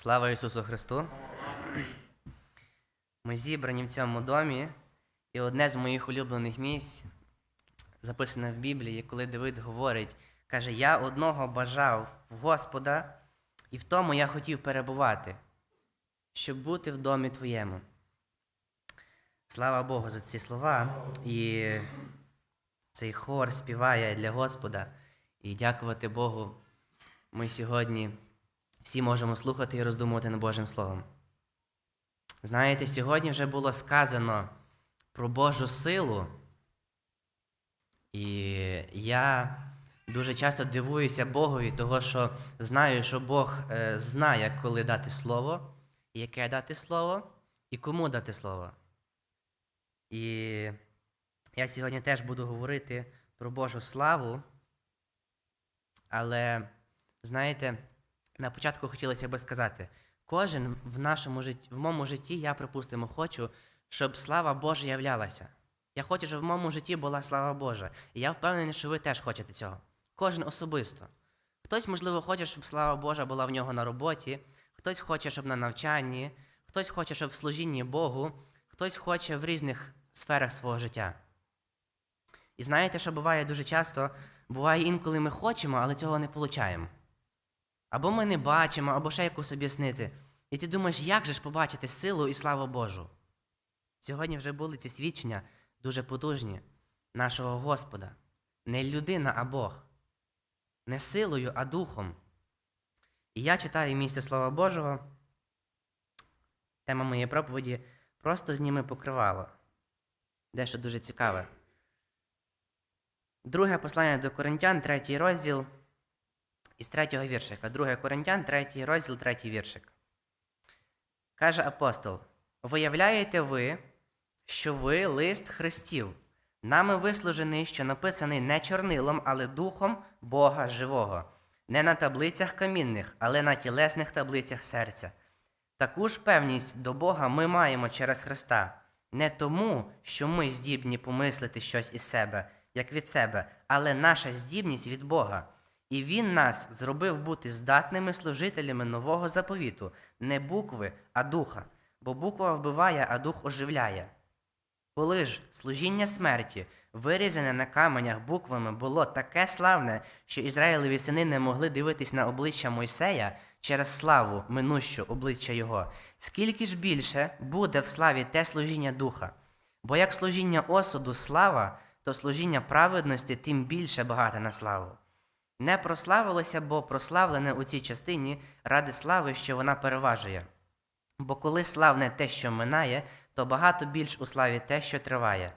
Слава Ісусу Христу! Ми зібрані в цьому домі, і одне з моїх улюблених місць, записане в Біблії, коли Давид говорить, каже: Я одного бажав в Господа, і в тому я хотів перебувати, щоб бути в домі твоєму. Слава Богу за ці слова. І цей хор співає для Господа. І дякувати Богу, ми сьогодні всі можемо слухати і роздумувати над Божим Словом. Знаєте, сьогодні вже було сказано про Божу силу, і я дуже часто дивуюся Богові, того, що знаю, що Бог е, знає, коли дати слово, яке дати слово, і кому дати слово. І я сьогодні теж буду говорити про Божу славу, але, знаєте, на початку хотілося би сказати, кожен в нашому житті, в моєму житті, я, припустимо, хочу, щоб слава Божа являлася. Я хочу, щоб в моєму житті була слава Божа. І я впевнений, що ви теж хочете цього. Кожен особисто. Хтось, можливо, хоче, щоб слава Божа була в нього на роботі, хтось хоче, щоб на навчанні, хтось хоче, щоб в служінні Богу, хтось хоче в різних сферах свого життя. І знаєте, що буває дуже часто, буває інколи ми хочемо, але цього не получаємо. Або ми не бачимо, або ще якось об'яснити. І ти думаєш, як же ж побачити силу і славу Божу? Сьогодні вже були ці свідчення дуже потужні нашого Господа. Не людина, а Бог. Не силою, а духом. І я читаю місце Слова Божого. Тема моєї проповіді просто зніми покривало. Дещо дуже цікаве. Друге послання до Коринтян, третій розділ із третього віршика. Друге Коринтян, третій розділ, третій віршик. Каже апостол: Виявляєте ви, що ви лист Христів, нами вислужений, що написаний не чорнилом, але духом Бога живого, не на таблицях камінних, але на тілесних таблицях серця. Таку ж певність до Бога ми маємо через Христа, не тому, що ми здібні помислити щось із себе, як від себе, але наша здібність від Бога. І Він нас зробив бути здатними служителями нового заповіту, не букви, а духа, бо буква вбиває, а дух оживляє. Коли ж служіння смерті, вирізане на каменях буквами, було таке славне, що Ізраїлеві сини не могли дивитись на обличчя Мойсея через славу минущу обличчя його, скільки ж більше буде в славі те служіння духа? Бо як служіння осуду слава, то служіння праведності тим більше багате на славу. Не прославилося, бо прославлене у цій частині ради слави, що вона переважує. Бо коли славне те, що минає, то багато більш у славі те, що триває.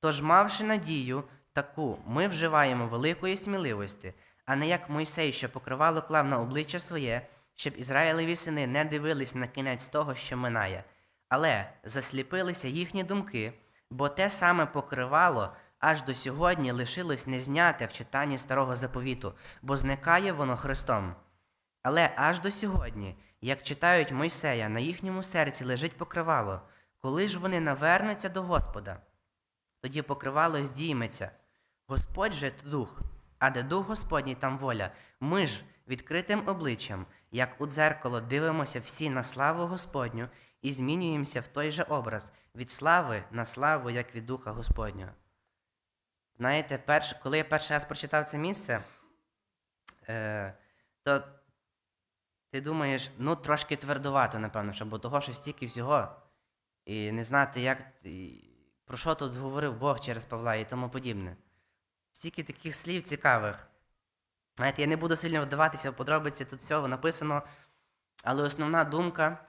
Тож, мавши надію таку, ми вживаємо великої сміливості, а не як Мойсей, що покривало клав на обличчя своє, щоб Ізраїлеві сини не дивились на кінець того, що минає. Але засліпилися їхні думки, бо те саме покривало аж до сьогодні лишилось незняте в читанні старого заповіту, бо зникає воно Христом. Але аж до сьогодні, як читають Мойсея, на їхньому серці лежить покривало, коли ж вони навернуться до Господа, тоді покривало здійметься. Господь же дух, а де дух Господній там воля. Ми ж відкритим обличчям, як у дзеркало, дивимося всі на славу Господню і змінюємося в той же образ від слави на славу, як від Духа Господнього. Знаєте, перш, коли я перший раз прочитав це місце, е, то ти думаєш, ну трошки твердувато, напевно, що, бо того, що стільки всього, і не знати, як, і, про що тут говорив Бог через Павла і тому подібне. Стільки таких слів цікавих. Знаєте, я не буду сильно вдаватися в подробиці, тут всього написано, але основна думка,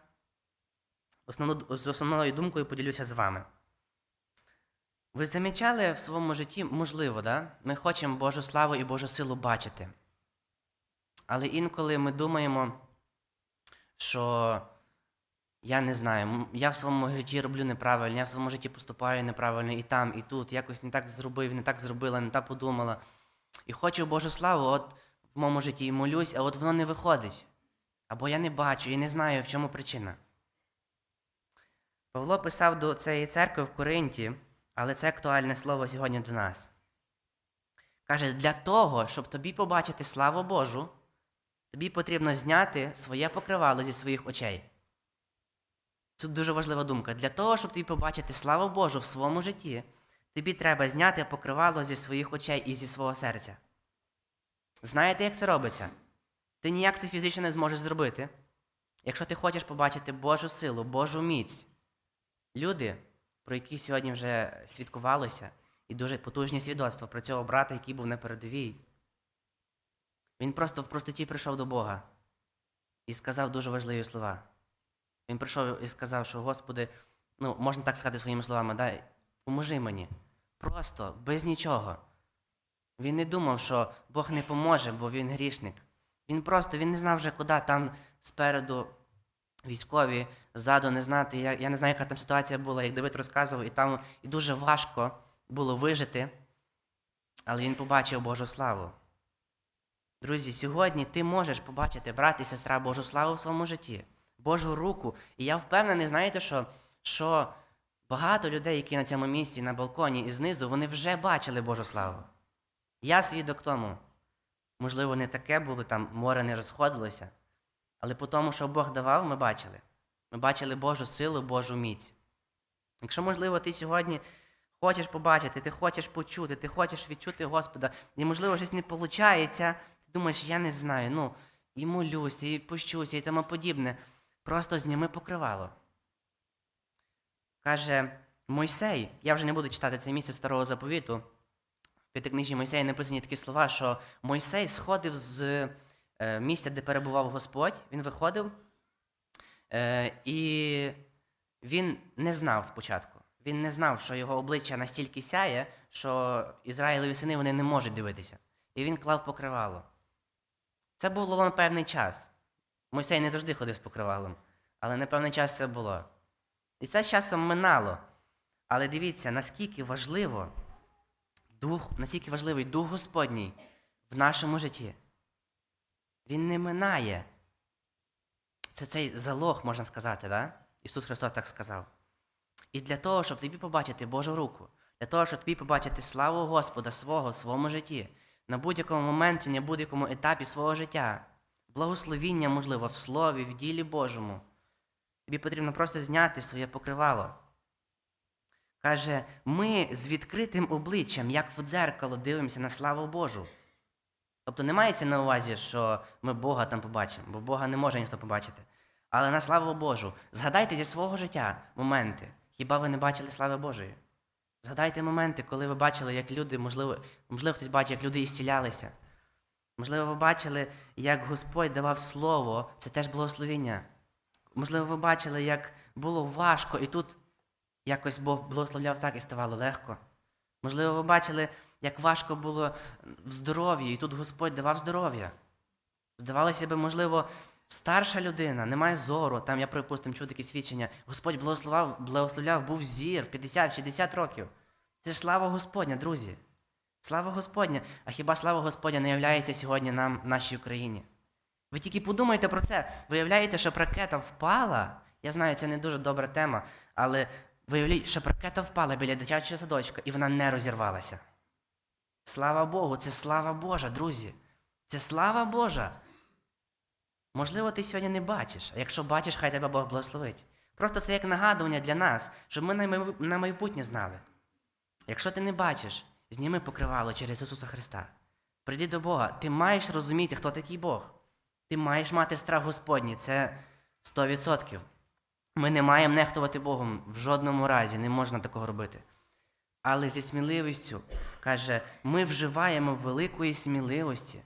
основну, з основною думкою поділюся з вами. Ви замічали в своєму житті, можливо, да? ми хочемо Божу славу і Божу силу бачити. Але інколи ми думаємо, що я не знаю, я в своєму житті роблю неправильно, я в своєму житті поступаю неправильно і там, і тут, якось не так зробив, не так зробила, не так подумала. І хочу Божу славу, от в моєму житті і молюсь, а от воно не виходить. Або я не бачу і не знаю, в чому причина. Павло писав до цієї церкви в Коринті, але це актуальне слово сьогодні до нас. Каже, для того, щоб тобі побачити славу Божу, тобі потрібно зняти своє покривало зі своїх очей. Це дуже важлива думка. Для того, щоб тобі побачити славу Божу в своєму житті, тобі треба зняти покривало зі своїх очей і зі свого серця. Знаєте, як це робиться? Ти ніяк це фізично не зможеш зробити. Якщо ти хочеш побачити Божу силу, Божу міць, люди, про які сьогодні вже свідкувалося, і дуже потужні свідоцтва про цього брата, який був на передовій. Він просто в простоті прийшов до Бога і сказав дуже важливі слова. Він прийшов і сказав, що Господи, ну, можна так сказати своїми словами, дай, поможи мені. Просто, без нічого. Він не думав, що Бог не поможе, бо він грішник. Він просто він не знав вже, куди там спереду військові, ззаду не знати. Я, я не знаю, яка там ситуація була, як Давид розказував, і там і дуже важко було вижити, але він побачив Божу славу. Друзі, сьогодні ти можеш побачити, брат і сестра, Божу славу в своєму житті, Божу руку. І я впевнений, знаєте, що, що багато людей, які на цьому місці, на балконі і знизу, вони вже бачили Божу славу. Я свідок тому. Можливо, не таке було, там море не розходилося. Але по тому, що Бог давав, ми бачили. Ми бачили Божу силу, Божу міць. Якщо, можливо, ти сьогодні хочеш побачити, ти хочеш почути, ти хочеш відчути Господа, і, можливо, щось не виходить, ти думаєш, я не знаю, ну, і молюся, і пущуся, і тому подібне. Просто зніми покривало. Каже Мойсей, я вже не буду читати це місце старого заповіту. В п'ятикнижі Мойсея написані такі слова, що Мойсей сходив з місця, де перебував Господь, він виходив, е, і він не знав спочатку. Він не знав, що його обличчя настільки сяє, що Ізраїлеві сини вони не можуть дивитися. І він клав покривало. Це було на певний час. Мойсей не завжди ходив з покривалом, але на певний час це було. І це з часом минало. Але дивіться, наскільки важливо дух, наскільки важливий Дух Господній в нашому житті. Він не минає. Це цей залог, можна сказати, да? Ісус Христос так сказав. І для того, щоб тобі побачити Божу руку, для того, щоб тобі побачити славу Господа свого в своєму житті, на будь-якому моменті, на будь-якому етапі свого життя, благословіння, можливо, в слові, в ділі Божому, тобі потрібно просто зняти своє покривало. Каже, ми з відкритим обличчям, як в дзеркало, дивимося на славу Божу. Тобто не мається на увазі, що ми Бога там побачимо, бо Бога не може ніхто побачити. Але на славу Божу. Згадайте зі свого життя моменти. Хіба ви не бачили слави Божої? Згадайте моменти, коли ви бачили, як люди, можливо, можливо, хтось бачив, як люди ісцілялися. Можливо, ви бачили, як Господь давав слово, це теж благословіння. Можливо, ви бачили, як було важко, і тут якось Бог благословляв так і ставало легко. Можливо, ви бачили, як важко було в здоров'ї, і тут Господь давав здоров'я. Здавалося би, можливо, старша людина, не має зору, там я, припустимо, чув такі свідчення. Господь благословляв, благословляв, був зір в 50-60 років. Це ж слава Господня, друзі. Слава Господня. А хіба слава Господня не являється сьогодні нам в нашій Україні? Ви тільки подумайте про це. Виявляєте, щоб ракета впала. Я знаю, це не дуже добра тема, але виявляєте, щоб ракета впала біля дитячого садочка і вона не розірвалася. Слава Богу, це слава Божа, друзі. Це слава Божа. Можливо, ти сьогодні не бачиш, а якщо бачиш, хай тебе Бог благословить. Просто це як нагадування для нас, щоб ми на на майбутнє знали. Якщо ти не бачиш, зніми покривало через Ісуса Христа. Прийди до Бога. Ти маєш розуміти, хто такий Бог. Ти маєш мати страх Господній, це 100%. Ми не маємо нехтувати Богом в жодному разі, не можна такого робити. Але зі сміливістю каже, ми вживаємо великої сміливості.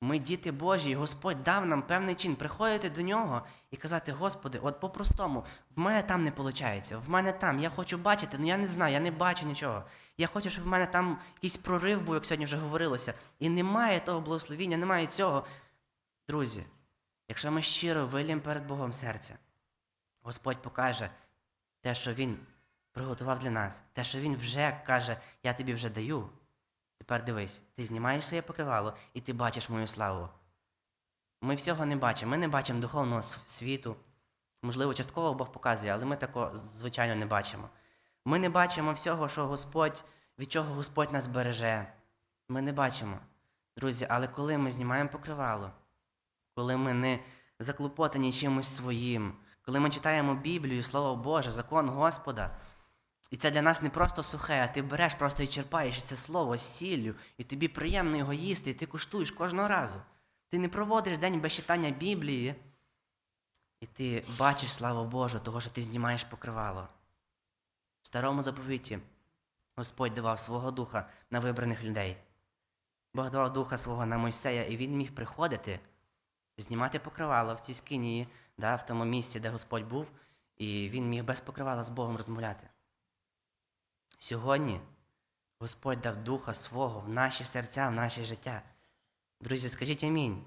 Ми діти Божі, і Господь дав нам певний чин приходити до нього і казати, Господи, от по-простому, в мене там не виходить, в мене там, я хочу бачити, але я не знаю, я не бачу нічого. Я хочу, щоб в мене там якийсь прорив був, як сьогодні вже говорилося. І немає того благословіння, немає цього. Друзі, якщо ми щиро виліємо перед Богом серця, Господь покаже те, що Він приготував для нас, те, що Він вже каже, я тобі вже даю. Тепер дивись, ти знімаєш своє покривало і ти бачиш мою славу. Ми всього не бачимо. Ми не бачимо духовного світу. Можливо, частково Бог показує, але ми такого, звичайно, не бачимо. Ми не бачимо всього, що Господь, від чого Господь нас береже. Ми не бачимо. Друзі, але коли ми знімаємо покривало, коли ми не заклопотані чимось своїм, коли ми читаємо Біблію, Слово Боже, закон Господа. І це для нас не просто сухе, а ти береш просто і черпаєш це слово сіллю, і тобі приємно його їсти, і ти куштуєш кожного разу. Ти не проводиш день без читання Біблії, і ти бачиш славу Божу, того, що ти знімаєш покривало. В старому заповіті Господь давав свого духа на вибраних людей. Бог давав духа свого на Мойсея, і він міг приходити, знімати покривало в цій скинії, да, в тому місці, де Господь був, і він міг без покривала з Богом розмовляти. Сьогодні Господь дав духа свого в наші серця, в наше життя. Друзі, скажіть амінь.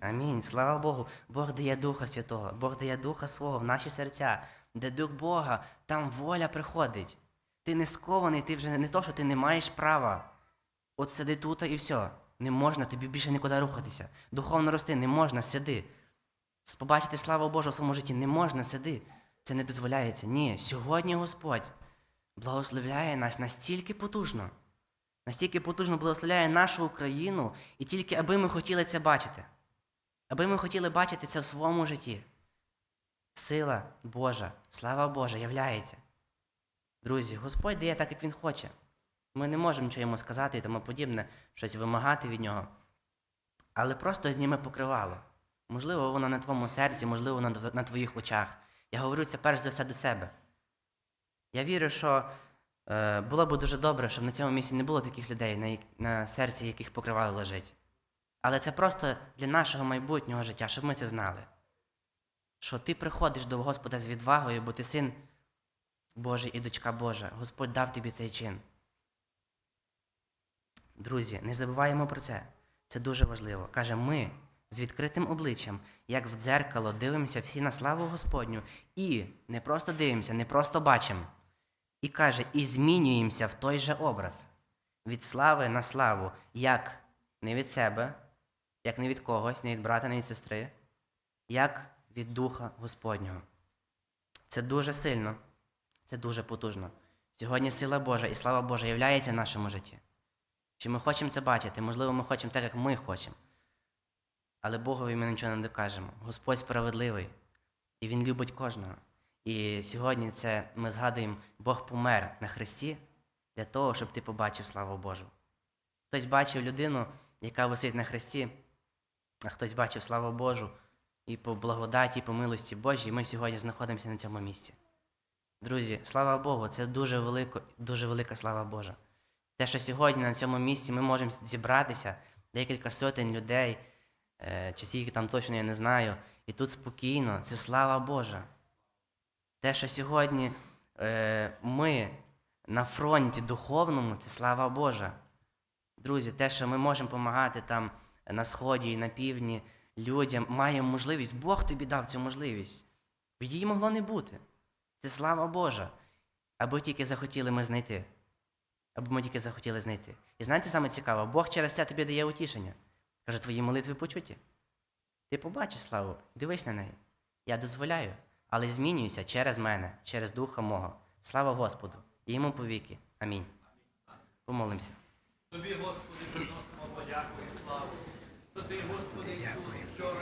Амінь. Слава Богу. Бог дає Духа Святого, Бог дає Духа свого в наші серця, де Дух Бога, там воля приходить. Ти не скований, ти вже не то, що ти не маєш права. От сиди тут і все. Не можна тобі більше нікуди рухатися. Духовно рости не можна, сиди. Побачити славу Божу в своєму житті не можна, сиди. Це не дозволяється. Ні, сьогодні Господь благословляє нас настільки потужно, настільки потужно благословляє нашу Україну, і тільки аби ми хотіли це бачити, аби ми хотіли бачити це в своєму житті. Сила Божа, слава Божа являється. Друзі, Господь дає так, як Він хоче. Ми не можемо нічого йому сказати і тому подібне, щось вимагати від нього. Але просто зніми покривало. Можливо, воно на твоєму серці, можливо, на, твоїх очах. Я говорю це перш за все до себе. Я вірю, що е, було б дуже добре, щоб на цьому місці не було таких людей, на, на серці яких покривало лежить. Але це просто для нашого майбутнього життя, щоб ми це знали. Що ти приходиш до Господа з відвагою, бо ти син Божий і дочка Божа. Господь дав тобі цей чин. Друзі, не забуваємо про це. Це дуже важливо. Каже, ми з відкритим обличчям, як в дзеркало, дивимося всі на славу Господню і не просто дивимося, не просто бачимо. І каже, і змінюємося в той же образ. Від слави на славу, як не від себе, як не від когось, не від брата, не від сестри, як від Духа Господнього. Це дуже сильно, це дуже потужно. Сьогодні сила Божа і слава Божа являється в нашому житті. Чи ми хочемо це бачити? Можливо, ми хочемо так, як ми хочемо. Але Богові ми нічого не докажемо. Господь справедливий, і Він любить кожного. І сьогодні це ми згадуємо, Бог помер на Христі для того, щоб ти побачив славу Божу. Хтось бачив людину, яка висить на Христі, а хтось бачив славу Божу і по благодаті, і по милості Божій і ми сьогодні знаходимося на цьому місці. Друзі, слава Богу, це дуже, велико, дуже велика слава Божа. Те, що сьогодні на цьому місці ми можемо зібратися, декілька сотень людей, е, чи скільки там точно я не знаю, і тут спокійно, це слава Божа. Те, що сьогодні е, ми на фронті духовному, це слава Божа. Друзі, те, що ми можемо допомагати там на сході і на півдні людям, маємо можливість, Бог тобі дав цю можливість. Її могло не бути. Це слава Божа. Аби тільки захотіли ми знайти. Аби ми тільки захотіли знайти. І знаєте, саме цікаво, Бог через це тобі дає утішення. Каже, твої молитви почуті. Ти побачиш славу, дивись на неї. Я дозволяю, але змінюйся через мене, через Духа мого. Слава Господу! І йому повіки. Амінь. Помолимося. Тобі, Господи, приносимо подяку і славу. Ти, Господи Ісус, вчора